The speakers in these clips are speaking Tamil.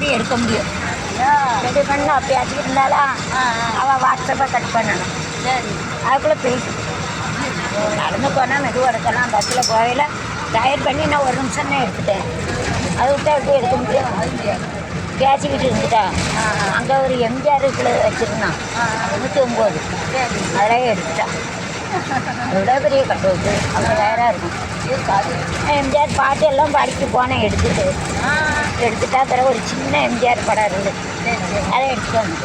அப்படி எடுக்க முடியும். ரெடி பண்ண பேசிக்கிட்டு இருந்தாலும் அவள் வாட்ஸ்அப்பை கட் பண்ணணும். சரி. அதுக்குள்ளே போயிட்டு. நடந்து போனால் மெதுவாக எடுக்கலாம் பஸ்ஸில் போகையில் டயர் பண்ணி நான் ஒரு நிமிஷம் தான் எடுத்துட்டேன். அதை விட்டா எப்படி எடுக்க முடியும்? பேசிக்கிட்டு இருந்துட்டா? அங்கே ஒரு எம்ஜிஆர் வச்சுருந்தான். நூற்றி ஒம்பது அதெல்லாம் எடுத்துட்டான் எவ்வளோ பெரிய கட்டவுட்டு அங்கே வேறாக இருக்கும். எம்ஜிஆர் பாட்டு எல்லாம் படிக்க போனேன் எடுத்துட்டு. எடுத்துட்டா பிறகு ஒரு சின்ன எம்ஜிஆர் படம் இருந்து அதை எடுத்துட்டு வந்து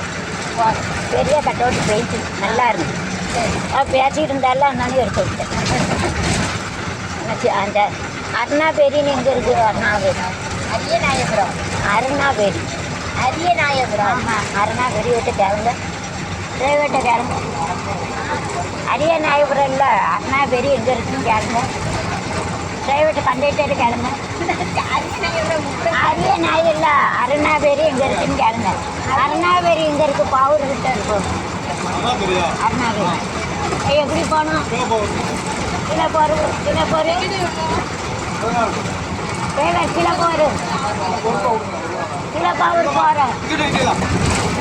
பெரிய கட்டவுட்டு போயிட்டு நல்லா இருக்கு அவள் பேசிக்கிட்டு இருந்தாலும் அண்ணானே எடுத்து விட்டேன் அந்த அந்த அருணாபேரின்னு எங்கே இருக்குது அருணாபேரி அரிய நாயபுரம் அருணாபேரி அரிய நாயபுரம் ஆமாம் அருணாபேரி விட்டு கிளம்ப டிரைவர்கிட்ட கிளம்ப அரிய நாயபுரம் இல்லை அருணாபேரி எங்கே இருக்குன்னு கிளம்ப டிரைவர்கிட்ட கண்டக்டர் கிளம்ப நாயபுரம் முப்பது அரிய நாய் இல்லை அருணாபேரி எங்கே இருக்குன்னு கிளம்ப அருணாபேரி எங்கே இருக்குது பாவூர் கிட்ட இருக்கும். அருணாபேரி. எப்படி போகணும்? கீழே போகிற கீழே போகிற டிரைவர் கீழே போகிற கீழே பாவூர் போகிறோம்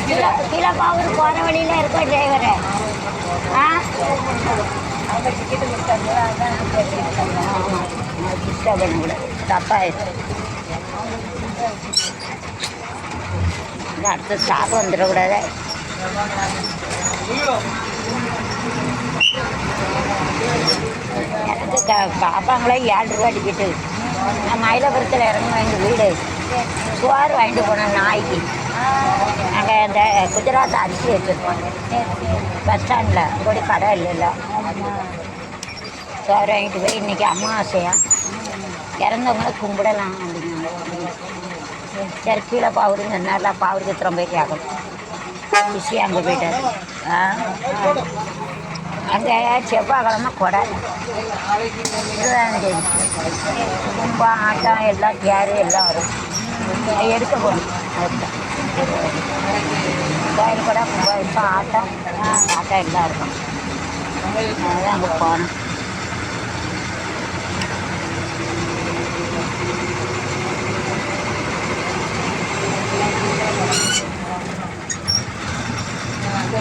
கீழே கீழே பாவூர் போகிற வழியில் இருக்கோம் டிரைவரு. ஆ? டிஸ்டர்ப் பண்ணக்கூடாது தப்பாயிடுச்சு. அடுத்த ஸ்டாப் வந்துடக்கூடாது. எனக்கு க பாப்பாங்களே ஏழு ரூபா டிக்கெட்டு நான் மயிலாபுரத்தில் இறங்குவேன் எங்கள் வீடு. சுவார் வாங்கிட்டு போனேன் நாய்க்கு. அங்கே இந்த குஜராத் அரிசி வச்சுருக்கோம் பஸ் ஸ்டாண்டில். கூட கடை இல்லைல்ல. சோறு வாங்கிட்டு போய் இன்றைக்கி அமாவாசையாக இறந்தவங்கள கும்பிடலாம் அப்படிங்க சரி கீழே பாவருங்க நல்லா பாவருக்கு எத்தனை போய் கேட்கணும். பிஸி அங்கே போயிட்டார். ஆ? அங்கே செவ்வாய்க்கிழமை கொடை. இருபதாம் தேதி கும்பம் ஆட்டம் எல்லாம் கேரு எல்லாம் வரும். எடுக்க போகணும். அதுதான் கோயில் கூட கும்பாபிஷம் ஆட்டம். ஆட்டம் எல்லாம் இருக்கும். அதுதான் அங்கே போகணும்.